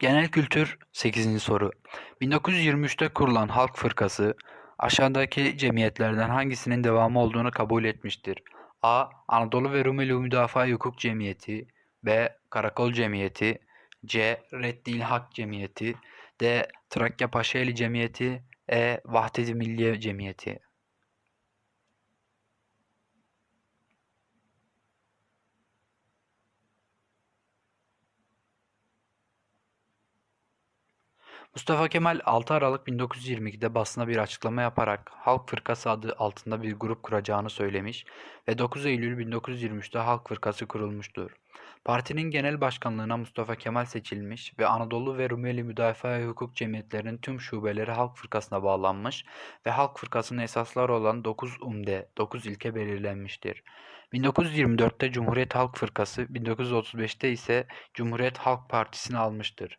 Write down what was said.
Genel kültür 8. soru. 1923'te kurulan Halk Fırkası aşağıdaki cemiyetlerden hangisinin devamı olduğunu kabul etmiştir? A. Anadolu ve Rumeli Müdafaa Hukuk Cemiyeti B. Karakol Cemiyeti C. Reddil Hak Cemiyeti D. Trakya Paşaeli Cemiyeti E. Vahdet-i Milliye Cemiyeti Mustafa Kemal 6 Aralık 1922'de basına bir açıklama yaparak Halk Fırkası adı altında bir grup kuracağını söylemiş ve 9 Eylül 1923'te Halk Fırkası kurulmuştur. Partinin genel başkanlığına Mustafa Kemal seçilmiş ve Anadolu ve Rumeli Müdafaa Hukuk Cemiyetlerinin tüm şubeleri Halk Fırkası'na bağlanmış ve Halk Fırkası'nın esasları olan 9 umde, 9 ilke belirlenmiştir. 1924'te Cumhuriyet Halk Fırkası, 1935'te ise Cumhuriyet Halk Partisi'ni almıştır.